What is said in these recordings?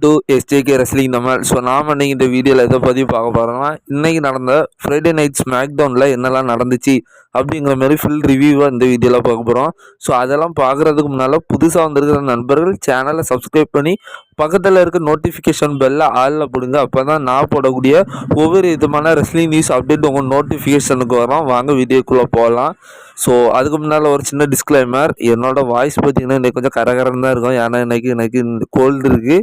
To SJK wrestling Tamil so நாம் இன்றைக்கி இந்த வீடியோவில் எதை பற்றி பார்க்க போகிறோம்னா இன்றைக்கி நடந்த ஃப்ரைடே நைட் ஸ்மாக் டவுனில் என்னெல்லாம் நடந்துச்சு அப்படிங்கிற மாதிரி ஃபுல் ரிவ்யூவாக இந்த வீடியோவில் பார்க்க போகிறோம் ஸோ அதெல்லாம் பார்க்குறதுக்கு முன்னால் புதுசாக வந்திருக்கிற நண்பர்கள் சேனலை சப்ஸ்கிரைப் பண்ணி பக்கத்தில் இருக்க நோட்டிஃபிகேஷன் பெல்ல ஆளில் போடுங்க. அப்போ தான் நான் போடக்கூடிய ஒவ்வொரு விதமான ரெஸ்லிங் நியூஸ் அப்டேட் உங்கள் நோட்டிஃபிகேஷனுக்கு வரோம். வாங்க வீடியோக்குள்ளே போகலாம் ஸோ அதுக்கு முன்னால் ஒரு சின்ன டிஸ்க்ளைமர் என்னோடய வாய்ஸ் பார்த்திங்கன்னா இன்றைக்கி கொஞ்சம் கரகரன்னு தான் இருக்கும். ஏன்னா இன்றைக்கி எனக்கு கோல்டு இருக்குது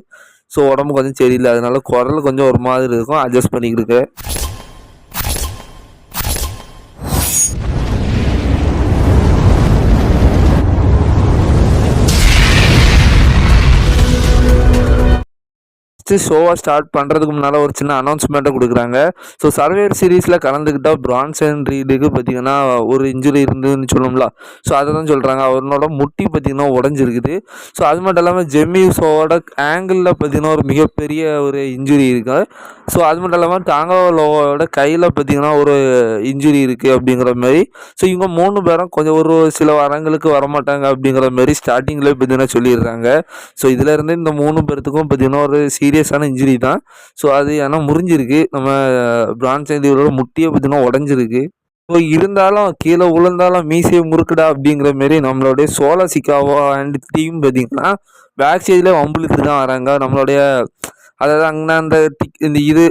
ஸோ உடம்பு கொஞ்சம் சரியில்லை. அதனால குரல் கொஞ்சம் ஒரு மாதிரி இருக்கும். அட்ஜஸ்ட் பண்ணிக்கிட்டு ஃபஸ்ட்டு ஷோவை ஸ்டார்ட் பண்ணுறதுக்கு முன்னால் ஒரு சின்ன அனௌன்ஸ்மெண்ட்டை கொடுக்குறாங்க. ஸோ சர்வேர் சீரீஸில் கலந்துக்கிட்டால் பிரான்ஸ் அண்ட் ரீடுக்கு பார்த்திங்கன்னா ஒரு இன்ஜுரி இருந்ததுன்னு சொல்லணும்ல ஸோ அதை தான் சொல்கிறாங்க அவனோட முட்டி பார்த்திங்கன்னா உடஞ்சிருக்குது. ஸோ அது மட்டும் இல்லாமல் ஜெம்மி ஷோவோட ஆங்கிளில் பார்த்திங்கன்னா ஒரு மிகப்பெரிய ஒரு இன்ஜுரி இருக்குது ஸோ அது மட்டும் இல்லாமல் தாங்கலோவோட கையில் பார்த்திங்கன்னா ஒரு இன்ஜுரி இருக்குது அப்படிங்கிற மாதிரி. ஸோ இவங்க மூணு பேரும் கொஞ்சம் ஒரு சில வாரங்களுக்கு வரமாட்டாங்க அப்படிங்கிற மாதிரி ஸ்டார்டிங்கில் பார்த்திங்கன்னா சொல்லிடுறாங்க. ஸோ இதிலேருந்து இந்த மூணு பேர்த்துக்கும் பார்த்திங்கன்னா ஒரு சீரியஸ் சீரியஸான இன்ஜுரி தான். ஸோ அது ஆனால் முறிஞ்சிருக்கு. நம்ம பிரான்ஸ் ஐந்தியோட முட்டியை பார்த்தீங்கன்னா உடஞ்சிருக்கு. ஸோ இருந்தாலும் கீழே விழுந்தாலும் மீசையை முறுக்குடா அப்படிங்கிற மாரி நம்மளுடைய சோழ சிக்காவோ அண்ட் டீம் பார்த்தீங்கன்னா பேக் சைடில் வம்புலுக்கு தான் வராங்க. நம்மளுடைய அதாவது அங்கே அந்த இந்த இது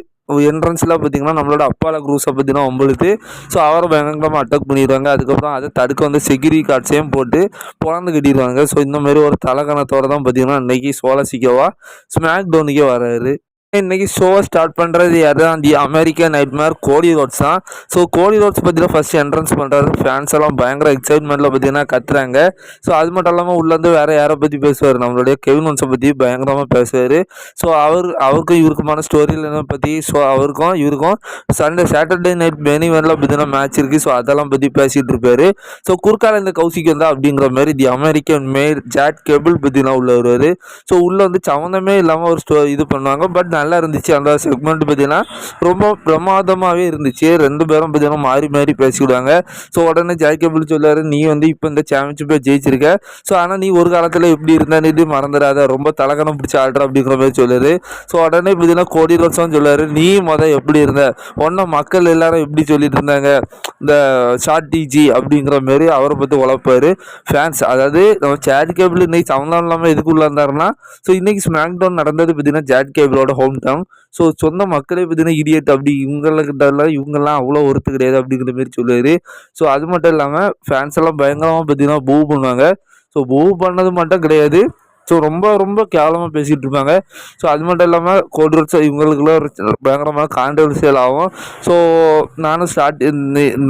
என்ட்ரன்ஸ்லாம் பார்த்தீங்கன்னா நம்மளோட அப்பால குரூஸை பார்த்தீங்கன்னா ஒம்பளுக்கு ஸோ அவரை பயங்கரமாக அட்டாக் பண்ணிடுவாங்க. அதுக்கப்புறம் அதை தடுக்க வந்து செக்யூரிட்டி கார்ட்ஸையும் போட்டு பிறந்து கட்டிடுவாங்க. ஸோ இந்த மாதிரி ஒரு தலகணத்தோடு தான் பார்த்தீங்கன்னா இன்றைக்கி சோழசிக்கவா ஸ்மாக் டவுனுக்கே வராரு. இன்னைக்கு ஷோவை ஸ்டார்ட் பண்ணுறது யார் தான் the American nightmare Cody Rhodes தான். ஸோ கோடி ரோட்ஸ் பார்த்தீங்கன்னா ஃபஸ்ட் என்ட்ரன்ஸ் பண்ணுறாரு ஃபேன்ஸ் எல்லாம் பயங்கர எக்ஸைட்மெண்ட்டில் பார்த்தீங்கன்னா கத்துறாங்க. ஸோ அது மட்டும் இல்லாமல் உள்ளேருந்து வேறு யாரை பற்றி பேசுவார்? நம்மளுடைய கெவின் ஒன்ஸை பற்றி பயங்கரமாக பேசுவார். ஸோ அவர் அவருக்கும் இவருக்குமான ஸ்டோரியில் பற்றி ஸோ அவருக்கும் இவருக்கும் சண்டே சாட்டர்டே நைட் மெனி பெனிவனில் பார்த்தீங்கன்னா மேட்ச் இருக்குது ஸோ அதெல்லாம் பற்றி பேசிகிட்டு இருப்பார் ஸோ குறுக்கால இந்த கௌசிக் வந்தால் அப்படிங்கிற மாதிரி தி அமெரிக்கன் மேல் ஜாட் கேபிள் பார்த்தீங்கன்னா உள்ள வருவார். ஸோ உள்ளே வந்து சம்மந்தமே இல்லாமல் ஒரு ஸ்டோ இது பண்ணுவாங்க. பட் நல்லா இருந்துச்சு. அந்த செக்மெண்ட் பார்த்தீங்கன்னா ரொம்ப பிரமாதமாகவே இருந்துச்சு. ரெண்டு பேரும் பார்த்தீங்கன்னா மாறி மாறி பேசிவிடுவாங்க ஸோ உடனே ஜெயக்கபிள் சொல்லாரு நீ வந்து இப்போ இந்த சாம்பியன்ஷிப்பை ஜெயிச்சிருக்க. ஸோ ஆனால் நீ ஒரு காலத்தில் எப்படி இருந்தான்னு மறந்துடாத. ரொம்ப தலகணம் பிடிச்ச ஆடுற அப்படிங்கிற மாதிரி சொல்லுது ஸோ உடனே பார்த்தீங்கன்னா கோடி ரோட்ஸும் சொல்லாரு. நீ மொதல் எப்படி இருந்த? ஒன்றும் மக்கள் எல்லாரும் எப்படி சொல்லிட்டு இருந்தாங்க? இந்த ஷார்ட் டிஜி அப்படிங்கிற மாதிரி அவரை பற்றி உழப்பார் ஃபேன்ஸ் அதாவது நம்ம சேட் கேபிள் இன்னைக்கு சம்மந்தம் இல்லாமல் எதுக்குள்ள இருந்தாருன்னா ஸோ இன்னைக்கு ஸ்மாக் டவுன் நடந்தது பார்த்தீங்கன்னா ஜாட் கேபிளோட ஹோம் டவுன் ஸோ சொந்த மக்களே பார்த்தீங்கன்னா இடியட் அப்படி இவங்களுக்கிட்டலாம் இவங்கெல்லாம் அவ்வளோ ஒருத்து கிடையாது அப்படிங்கிற மாரி சொல்லுவார். ஸோ அது மட்டும் இல்லாமல் ஃபேன்ஸ் எல்லாம் பயங்கரமாக பார்த்தீங்கன்னா பூவ் பண்ணுவாங்க. ஸோ பூவ் பண்ணது மட்டும் கிடையாது. ஸோ ரொம்ப ரொம்ப கேவலமாக பேசிகிட்டு இருப்பாங்க ஸோ அது மட்டும் இல்லாமல் கோட்ரட்ஸ் இவங்களுக்குள்ள பயங்கரமான கான்ட்ரவர்சியல் ஆகும். ஸோ நானும் ஸ்டார்ட்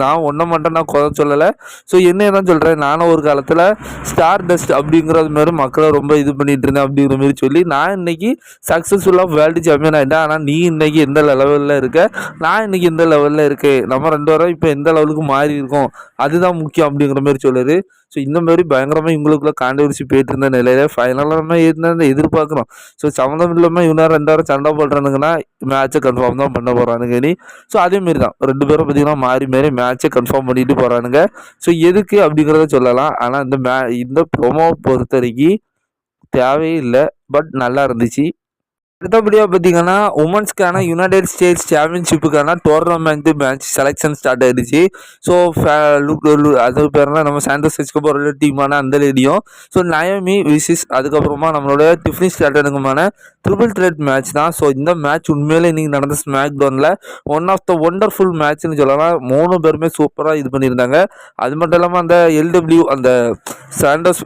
நான் ஒன்றை மட்டும் நான் குறை சொல்லலை. ஸோ என்ன தான் சொல்கிறேன் நானும் ஒரு காலத்தில் ஸ்டார் டஸ்ட் அப்படிங்கிறது மாதிரி மக்களை ரொம்ப இது பண்ணிட்டு இருந்தேன் அப்படிங்கிற மாதிரி சொல்லி நான் இன்றைக்கி சக்ஸஸ்ஃபுல்லாக வேர்ல்டு சாம்பியன் ஆகிட்டேன் ஆனால் நீ இன்றைக்கி எந்த லெவலில் இருக்க? நான் இன்னைக்கு எந்த லெவலில் இருக்கேன்? நம்ம ரெண்டு வாரம் இப்போ எந்த லெவலுக்கு மாறி இருக்கோம்? அதுதான் முக்கியம் அப்படிங்கிற மாதிரி சொல்லுது. ஸோ இந்த மாதிரி பயங்கரமாக இவங்களுக்குள்ள கான்ட்ரவர்சி போயிட்டு இருந்த நிலையில ஃபைனல் நம்ம இருந்தால் எதிர்பார்க்குறோம் ஸோ சம்மந்தம் இல்லாமல் இவனாரம் ரெண்டாயிரம் சண்டை போடுறானுங்கன்னா மேட்ச்சை கன்ஃபார்ம் தான் பண்ண போகிறானுங்க ஸோ அதேமாரி தான் ரெண்டு பேரும் பார்த்தீங்கன்னா மாறி மாறி மேட்ச்சை கன்ஃபார்ம் பண்ணிட்டு போகிறானுங்க ஸோ எதுக்கு அப்படிங்கிறத சொல்லலாம். ஆனால் இந்த மே இந்த ப்ரொமோ பொறுத்த வரைக்கும் தேவையே இல்லை. பட் நல்லா இருந்துச்சு. அடுத்தபடியாக பார்த்தீங்கன்னா உமன்ஸ்க்கான யுனைடெட் ஸ்டேட்ஸ் சாம்பியன்ஷிப்புக்கான டோர்னமெண்ட் மேட்ச் செலெக்ஷன் ஸ்டார்ட் ஆயிடுச்சு. ஸோ அது பேர்னா நம்ம சாண்டோஸ் எஸ்கோபரோட டீமான அந்த லேடியும் ஸோ நயமி விசிஸ் அதுக்கப்புறமா நம்மளோட டிஃப்னி ஸ்டார்டனுக்குமான ட்ரிபிள் த்ரெட் மேட்ச் தான். ஸோ இந்த மேட்ச் உண்மையிலே இன்றைக்கி நடந்த ஸ்மாக் டவுனில் ஒன் ஆஃப் த ஒண்டர்ஃபுல் மேட்ச்னு சொல்லலாம். மூணு பேருமே சூப்பராக இது பண்ணியிருந்தாங்க. அது மட்டும் இல்லாமல் அந்த எல்டபிள்யூ அந்த சாண்டோஸ்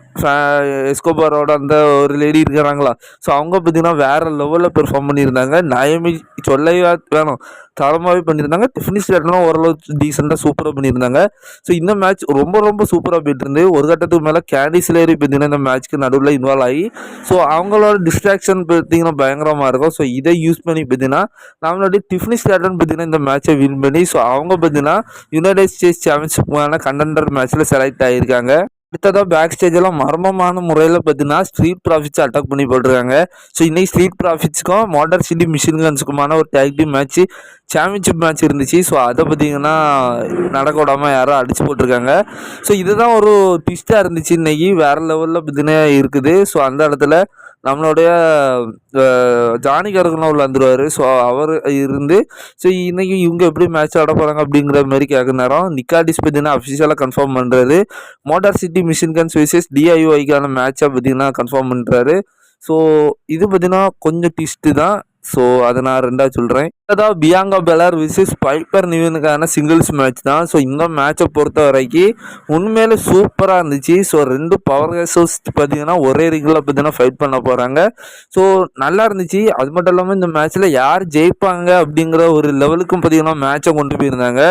எஸ்கோபாரோட அந்த ஒரு லேடி இருக்கிறாங்களா ஸோ அவங்க பார்த்தீங்கன்னா வேறு லெவலில் லெவலில் பெர்ஃபார்ம் பண்ணியிருந்தாங்க. நயமி சொல்லவே வேணும். தரமாகவே பண்ணியிருந்தாங்க. டிஃபினிஷ் ரேட்லாம் ஓரளவு டீசெண்டாக சூப்பராக பண்ணியிருந்தாங்க. ஸோ இந்த மேட்ச் ரொம்ப ரொம்ப சூப்பராக போயிட்டு இருந்து ஒரு கட்டத்துக்கு மேலே கேண்டிஸ் லேரி பார்த்தீங்கன்னா இந்த மேட்ச்க்கு நடுவில் இன்வால்வ் ஆகி ஸோ அவங்களோட டிஸ்ட்ராக்ஷன் பார்த்தீங்கன்னா பயங்கரமாக இருக்கும். ஸோ இதை யூஸ் பண்ணி பார்த்தீங்கன்னா நம்மளுடைய டிஃபினிஷ் ரேட்டன் பார்த்தீங்கன்னா இந்த மேட்சை வின் பண்ணி ஸோ அவங்க பார்த்தீங்கன்னா யுனைடெட் ஸ்டேட்ஸ் சாம்பியன்ஷிப்பான கண்டெண்டர் மேட்ச்சில் செலக்ட் ஆகியிருக்காங்க அடுத்ததாக பேக் ஸ்டேஜெல்லாம் மர்மமான முறையில் பார்த்தீங்கன்னா ஸ்ட்ரீட் ப்ராஃபிட்ஸ் அட்டாக் பண்ணி போட்டிருக்காங்க. ஸோ இன்னைக்கு ஸ்ட்ரீட் ப்ராஃபிட்ஸ்க்கும் மாடர் சிட்டி மிஷின் கன்ஸுக்குமான ஒரு tag team match championship match இருந்துச்சு. ஸோ அதை பார்த்தீங்கன்னா நடக்க விடாமல் யாரோ அடிச்சு போட்டிருக்காங்க. ஸோ இதுதான் ஒரு ட்விஸ்ட்டாக இருந்துச்சு இன்னைக்கு. வேறு லெவலில் பார்த்தீங்கன்னா இருக்குது. ஸோ அந்த இடத்துல நம்மளுடைய அஹ், ஜானி உள்ள வந்துருவார் ஸோ அவர் இருந்து ஸோ இன்றைக்கி இவங்க எப்படி மேட்ச் ஆட போகிறாங்க அப்படிங்கிற மாதிரி கேட்குற நேரம் நிக்காடிஸ் பார்த்தீங்கன்னா அஃபிஷியலாக கன்ஃபார்ம் பண்ணுறாரு Motor City Machine Guns versus டிஐஒய்க்கான மேட்சை பார்த்தீங்கன்னா கன்ஃபார்ம் பண்ணுறாரு ஸோ இது பார்த்தீங்கன்னா கொஞ்சம் ட்விஸ்ட்டு தான். ஸோ அதை நான் ரெண்டாக சொல்கிறேன் அதாவது பியாங்கா பெலர் விசஸ் பைப்பர் நியூனுக்கான சிங்கிள்ஸ் மேட்ச் தான். ஸோ இந்த மேட்சை பொறுத்த வரைக்கும் உண்மையிலே சூப்பராக இருந்துச்சு. ஸோ ரெண்டு பவர் கேசஸ் பார்த்தீங்கன்னா ஒரே ரிங்கில் பார்த்தீங்கன்னா ஃபைட் பண்ண போகிறாங்க ஸோ நல்லா இருந்துச்சு. அது மட்டும் இல்லாமல் இந்த மேட்ச்சில் யார் ஜெயிப்பாங்க அப்படிங்கிற ஒரு லெவலுக்கும் பார்த்தீங்கன்னா மேட்சை கொண்டு போயிருந்தாங்க.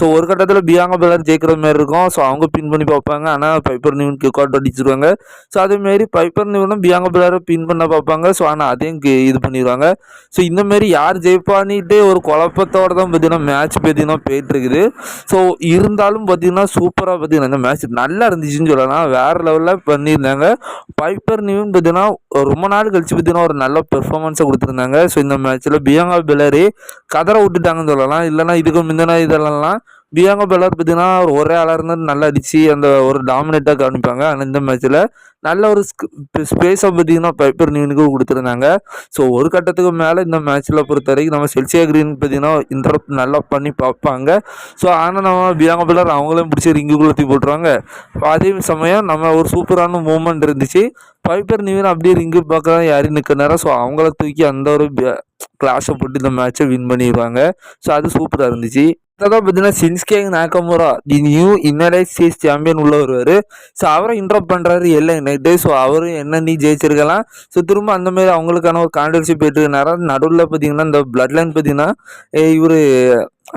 ஸோ ஒரு கட்டத்தில் பியாங்கா பெலர் ஜெயிக்கிற மாதிரி இருக்கும். ஸோ அவங்க பின் பண்ணி பார்ப்பாங்க. ஆனால் பைப்பர் நியூன் கிக் அவுட் அடிச்சிருவாங்க. ஸோ அதேமாரி பைப்பர் நியூனும் பியாங்கா பெலரை பின் பண்ண பார்ப்பாங்க. ஸோ ஆனால் அதையும் இது பண்ணிடுவாங்க ஸோ இந்த மாதிரி யார் ஜெயிப்பான்னுட்டே ஒரு குழப்பத்தோடு தான் பார்த்தீங்கன்னா மேட்ச் பார்த்தீங்கன்னா போயிட்டுருக்குது. ஸோ இருந்தாலும் பார்த்தீங்கன்னா சூப்பராக பார்த்தீங்கன்னா இந்த மேட்ச் நல்லா இருந்துச்சுன்னு சொல்லலாம். வேறு லெவலில் பண்ணியிருந்தாங்க. பைப்பர் நியூன் பார்த்தீங்கன்னா ரொம்ப நாள் கழிச்சு பார்த்தீங்கன்னா ஒரு நல்ல பெர்ஃபார்மன்ஸை கொடுத்துருந்தாங்க. ஸோ இந்த மேட்ச்சில் பியங்கா பெலரி கதரை விட்டுட்டாங்கன்னு சொல்லலாம். இல்லைன்னா இதுக்கு முந்தின இதெல்லாம் பியாங்கா பெல்லார் பார்த்தீங்கன்னா ஒரு ஒரே ஆளாக இருந்தால் நல்லா அடித்து அந்த ஒரு டாமினேட்டாக காமிப்பாங்க ஆனால் இந்த மேட்ச்சில் நல்ல ஒரு ஸ்பேஸை பார்த்தீங்கன்னா பைப்பர் நியூனுக்கு கொடுத்துருந்தாங்க. ஸோ ஒரு கட்டத்துக்கு மேலே இந்த மேட்ச்சில் பொறுத்த வரைக்கும் நம்ம செல்சியா கிரீன் பார்த்தீங்கன்னா இன்டரப்ட் நல்லா பண்ணி பார்ப்பாங்க. ஸோ ஆனால் நம்ம பியாங்கா பெல்லார் அவங்களையும் பிடிச்சி ரிங்கு தூக்கி போட்டுருவாங்க. அதே சமயம் நம்ம ஒரு சூப்பரான மூமெண்ட் இருந்துச்சு. பைப்பர் நியூன் அப்படியே ரிங்கு பார்க்கலாம் யாரும் நிற்க நேரம் ஸோ அவங்கள தூக்கி அந்த ஒரு கிளாஸை போட்டு இந்த மேட்ச்சை வின் பண்ணிடுவாங்க. ஸோ அது சூப்பராக இருந்துச்சு. அதான் பார்த்தீங்கன்னா சின்ஸ்கே நாக்கமுரா தி நியூ இன்னரைஸ் சீஸ் சாம்பியன் உள்ள வருவார். ஸோ அவரை இன்ட்ரப் பண்ணுறாரு எல்லை நைட்டு ஸோ அவரும் என்ன நீ ஜெயிச்சிருக்கலாம். ஸோ திரும்ப அந்த மாதிரி அவங்களுக்கான ஒரு கான்ட்ரவர்சி போயிட்டு நேரம் நடுவில் பார்த்தீங்கன்னா இந்த பிளட் லைன் பார்த்தீங்கன்னா இவர்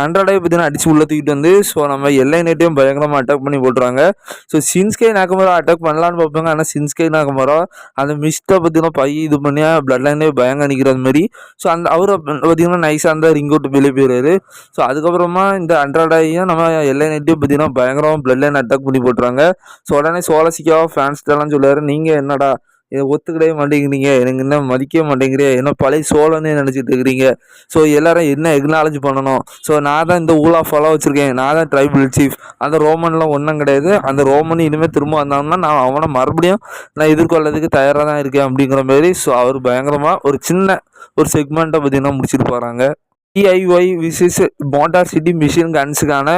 அண்ட்ராய்டை பார்த்தீங்கன்னா அடிச்சு உள்ள தூக்கிட்டு வந்து ஸோ நம்ம எல்லை நைட்டையும் பயங்கரமாக அட்டாக் பண்ணி போட்டுருவாங்க ஸோ சின்ஸ்கே நாக்கமரா அட்டாக் பண்ணலான்னு பார்ப்பாங்க. ஆனால் சின்ஸ்கே நாக்கமரா அந்த மிஸ்ட்டை பார்த்தீங்கன்னா பை இது பண்ணி பிளட் லைனே பயங்க நிற்கிற மாதிரி ஸோ அந்த அவர் பார்த்தீங்கன்னா நைஸாக அந்த ரிங் அவுட் வெளியே போயிடுறாரு. ஸோ அதுக்கப்புறமா இந்த அண்ட்ராய்டையும் நம்ம எல்லை நைட்டையும் பார்த்தீங்கன்னா பயங்கரமாக பிளட் லைன் அட்டாக் பண்ணி போட்டுருவாங்க ஸோ உடனே சோலசிக்காவோ ஃபேன்ஸ்டெல்லாம் சொல்லுவார் நீங்கள் என்னடா இதை ஒத்துக்கிடவே மாட்டேங்கிறீங்க. எனக்கு என்ன மதிக்கவே மாட்டேங்கிறீங்க. என்ன பழைய சோழனே நினச்சிட்டு இருக்கிறீங்க. ஸோ எல்லாரும் என்ன எக்னாலஜ் பண்ணணும்? ஸோ நான் தான் இந்த ஊலா ஃபாலோ வச்சுருக்கேன். நான் தான் ட்ரைபிள் சீஃப் அந்த ரோமன்லாம் ஒன்றும் கிடையாது. அந்த ரோமன் இனிமேல் திரும்ப வந்தாங்கன்னா நான் அவனை மறுபடியும் நான் எதிர்கொள்ளதுக்கு தயாராக தான் இருக்கேன் அப்படிங்கிற மாதிரி ஸோ அவர் பயங்கரமாக ஒரு சின்ன ஒரு செக்மெண்ட்டை பார்த்தீங்கன்னா முடிச்சுட்டு போகிறாங்க DIY versus Motor City machine கன்ஸுக்கான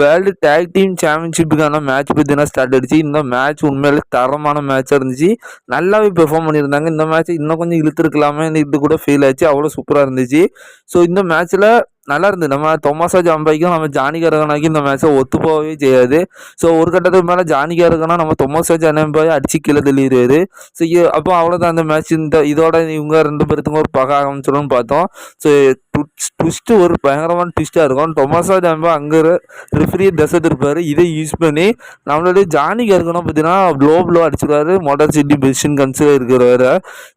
world tag team சாம்பியன்ஷிப்புக்கான மேட்ச் பார்த்தீங்கன்னா ஸ்டார்ட் ஆயிடுச்சு இந்த மேட்ச் உண்மையிலே தரமான மேட்சாக இருந்துச்சு. நல்லாவே பெர்ஃபார்ம் பண்ணியிருந்தாங்க. இந்த மேட்ச் இன்னும் கொஞ்சம் இழுத்துருக்கலாமே இது கூட ஃபீல் ஆச்சு. அவ்வளோ சூப்பராக இருந்துச்சு. ஸோ இந்த மேட்ச்சில் நல்லா இருந்தது. நம்ம தொமாசா ஜாம்பாய்க்கும் நம்ம ஜானி கரகனாக்கும் இந்த மேட்ச்சை ஒத்து போகவே செய்யாது. ஸோ ஒரு கட்டத்துக்கு மேலே ஜானி கரகனா நம்ம தொமாசா ஜானம்பாய் அடிச்சு கீழே தள்ளிடுவாரு. ஸோ அப்போ அவ்வளோதான் அந்த மேட்ச் இந்த இதோட இவங்க ரெண்டு பேர்த்துக்கும் ஒரு பக ஆரம்பிச்சிடும்னு பார்த்தோம். ஸோ ட்விஸ்ட்டு ஒரு பயங்கரமான ட்விஸ்ட்டாக இருக்கும். டொமாசா ஜாம்பா அங்கே ரெஃப்ரியை தசை திருப்பார் இதை யூஸ் பண்ணி நம்மளுடைய ஜானி கருக்கணும் பார்த்தீங்கன்னா ப்ளோ ப்ளோ அடிச்சிருவாரு மோட்டார் சிட்டி பெஸ்டின் கன்சில் இருக்கிறவர்.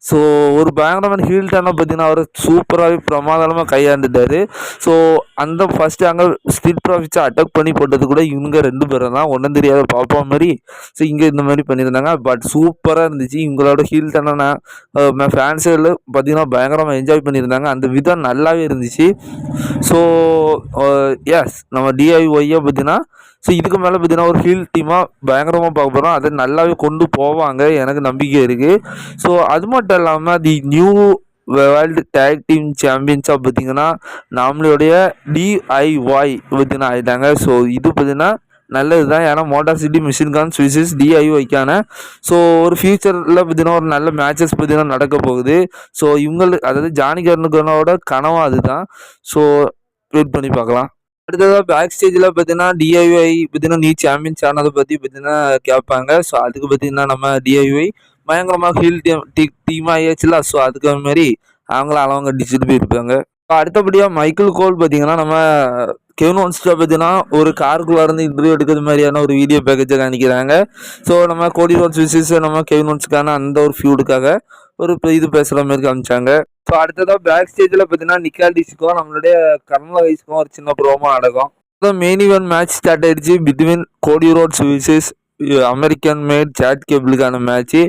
ஸோ ஒரு பயங்கரமான ஹீல்டான பார்த்தீங்கன்னா அவர் சூப்பராகவே பிரமாதமாக கையாண்டுட்டார். ஸோ அந்த ஃபஸ்ட்டு அங்கே ஸ்ட்ரீட் ப்ராஃபிட்ஸை அட்டாக் பண்ணி போட்டது கூட இவங்க ரெண்டு பேரும் தான். ஒன்றும் தெரியாத பாப்பா மாதிரி. ஸோ இங்கே இந்த மாதிரி பண்ணியிருந்தாங்க. பட் சூப்பராக இருந்துச்சு. இவங்களோட ஹீல்டான ஃபேன்ஸுகள் பார்த்தீங்கன்னா பயங்கரமாக என்ஜாய் பண்ணியிருந்தாங்க. அந்த விதம் நல்லாவே இருந்துச்சு. ஸோ எஸ் uh, நம்ம டிஐஒய்யை பார்த்தீங்கன்னா ஸோ இதுக்கு மேலே பார்த்தீங்கன்னா ஒரு ஹீல் டீமாக பயங்கரமாக பார்க்க போகிறோம் அதை நல்லாவே கொண்டு போவாங்க எனக்கு நம்பிக்கை இருக்குது ஸோ அது மட்டும் இல்லாமல் the new world tag team சாம்பியன்ஸாக பார்த்தீங்கன்னா நம்மளுடைய டிஐஒய் பார்த்தீங்கன்னா ஆகிட்டாங்க ஸோ இது பார்த்தீங்கன்னா நல்லது தான் ஏன்னா Motor City machine guns versus டிஐஒய்க்கான so ஒரு ஃபியூச்சரில் பார்த்தீங்கன்னா ஒரு நல்ல மேட்சஸ் பார்த்தீங்கன்னா நடக்க போகுது. ஸோ இவங்களுக்கு அதாவது ஜானி கர்னுகனோட கனவு அதுதான். ஸோ வெயிட் பண்ணி பார்க்கலாம். அடுத்ததாக பேக் ஸ்டேஜில் பார்த்தீங்கன்னா டிஐஒய் பார்த்தீங்கன்னா நீ சாம்பியன்ஸ் ஆனதை பற்றி பார்த்தீங்கன்னா கேட்பாங்க. ஸோ அதுக்கு பார்த்தீங்கன்னா நம்ம டிஐஒய் பயங்கரமாக ஹீல் டீம் டீ டீம் ஆகியாச்சுல ஸோ அதுக்கு மாதிரி அவங்கள அளவங்க அடிச்சுட்டு போயிருப்பாங்க. இப்போ அடுத்தபடியாக மைக்கேல் கோல் பார்த்தீங்கன்னா நம்ம கெவின் ஒன்ஸ்டா பார்த்தீங்கன்னா ஒரு காருக்குள்ளே இருந்து இன்டர்வியூ எடுக்கிறது மாதிரியான ஒரு வீடியோ பேக்கேஜை காணிக்கிறாங்க ஸோ நம்ம கோடி ரோட்ஸ் விசிஸ் நம்ம கெவின் ஒன்ஸ்க்கான அந்த ஒரு ஃபியூடுக்காக ஒரு இது பேசுகிற மாதிரி காமிச்சாங்க. ஸோ அடுத்ததாக பேக் ஸ்டேஜில் பார்த்தீங்கன்னா நிக்கால் டிஸ்க்கும் நம்மளுடைய கர்ம வயசுக்கும் ஒரு சின்ன ப்ரோமோ நடக்கும். மெயின் ஈவென்ட் மேட்ச் ஸ்டார்ட் ஆயிடுச்சு. Between Cody Rhodes versus American Made Chad கேபிளுக்கான match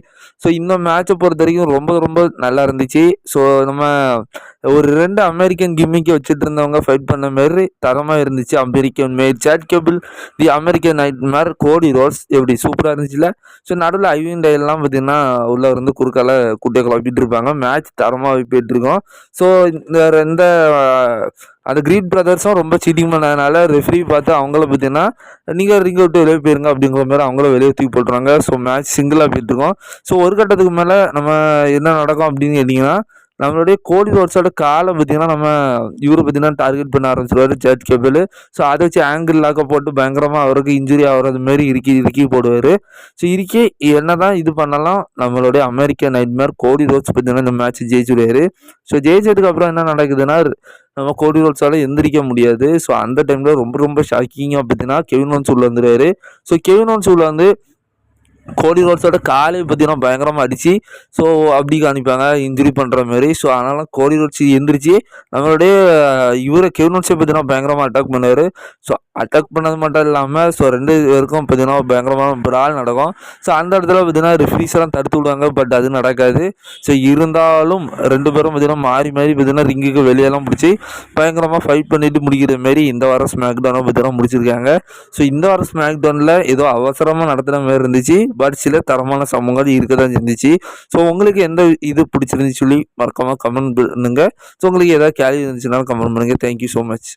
so இந்த மேட்சை பொறுத்த வரைக்கும் ரொம்ப ரொம்ப நல்லா இருந்துச்சு. ஸோ நம்ம ஒரு ரெண்டு அமெரிக்கன் கிம்மிக்கை வச்சுட்டு இருந்தவங்க ஃபைட் பண்ண மாரி தரமாக இருந்துச்சு. American Made Chad Gable the American Nightmare Cody Rhodes எப்படி சூப்பராக இருந்துச்சுல ஸோ நடுவில் ஐவின் டயல்லாம் பார்த்தீங்கன்னா உள்ளே இருந்து குறுக்கால குட்டையை குழப்பிட்டு இருப்பாங்க. மேட்ச் தரமாக போயிட்டு இருக்கோம். ஸோ இந்த ரெந்த அந்த கிரீட் பிரதர்ஸும் ரொம்ப சீட்டிங் பண்ணதுனால ரெஃப்ரி பார்த்து அவங்கள பார்த்தீங்கன்னா நீங்கள் ரிங் விட்டு வெளியே போயிருங்க அப்படிங்கிற மாதிரி அவங்கள வெளியே தூக்கி போட்டுருவாங்க. ஸோ மேட்ச் சிங்கிளாக போயிட்டுருக்கோம் ஸோ ஒரு கட்டத்துக்கு மேலே நம்ம என்ன நடக்கும் அப்படின்னு கேட்டிங்கன்னா நம்மளுடைய கோடி ரோட்ஸோட காலம் பார்த்தீங்கன்னா நம்ம இவரை பார்த்தீங்கன்னா டார்கெட் பண்ண ஆரம்பிச்சிருவாரு ஜட் கேபிள். ஸோ அதை வச்சு ஆங்கிள் லாக்க போட்டு பயங்கரமாக அவருக்கு இன்ஜுரி ஆகிறது மாரி இறுக்கி இறுக்கி போடுவார். ஸோ இறுக்கி என்ன தான் இது பண்ணலாம் நம்மளுடைய அமெரிக்க நைட்மேர் கோடி ரோட்ஸ் பார்த்தீங்கன்னா இந்த மேட்ச் ஜெயிச்சுடுவார். ஸோ ஜெயிச்சதுக்கு அப்புறம் என்ன நடக்குதுன்னா நம்ம கோடி ரோட்ஸால் எந்திரிக்க முடியாது. ஸோ அந்த டைமில் ரொம்ப ரொம்ப ஷாக்கிங்காக பார்த்தீங்கன்னா கெவின் ஒன்ஸ் உள்ள வந்துடுவார் ஸோ கெவின் ஒன்ஸ் உள்ள வந்து கோடி ரோட்ஸோட காலை பார்த்தீங்கன்னா பயங்கரமாக அடித்து ஸோ அப்படி காணிப்பாங்க இன்ஜுரி பண்ணுற மாதிரி. ஸோ அதனால் கோடி ரோட்ஸ் எந்திரிச்சு நம்மளுடைய இவரை கெவினோட்ஸை பார்த்தீங்கன்னா பயங்கரமாக அட்டாக் பண்ணார். ஸோ அட்டாக் பண்ணது மட்டும் இல்லாமல் ஸோ ரெண்டு பேருக்கும் பார்த்தீங்கன்னா பயங்கரமான பிரால் நடக்கும். ஸோ அந்த இடத்துல பார்த்தீங்கன்னா ரிஃப்ரீஸ் எல்லாம் தடுத்து விடுவாங்க பட் அது நடக்காது. ஸோ இருந்தாலும் ரெண்டு பேரும் பார்த்தீங்கன்னா மாறி மாறி பார்த்தீங்கன்னா ரிங்குக்கு வெளியெல்லாம் பிடிச்சி பயங்கரமாக ஃபைட் பண்ணிட்டு முடிக்கிற மாரி இந்த வாரம் ஸ்மாக் டவுனை பார்த்தீங்கன்னா முடிச்சிருக்காங்க. ஸோ இந்த வாரம் ஸ்மாக் டவுனில் ஏதோ அவசரமாக நடத்துகிற மாதிரி இருந்துச்சு. பட் சில தரமான சம்பவங்கள் இருக்க தான் இருந்துச்சு. ஸோ உங்களுக்கு எந்த இது பிடிச்சிருந்துச்சு சொல்லி மறக்காமல் கமெண்ட் பண்ணுங்கள் ஸோ உங்களுக்கு ஏதாவது கேள்வி இருந்துச்சுனாலும் கமெண்ட் பண்ணுங்கள் தேங்க்யூ ஸோ மச்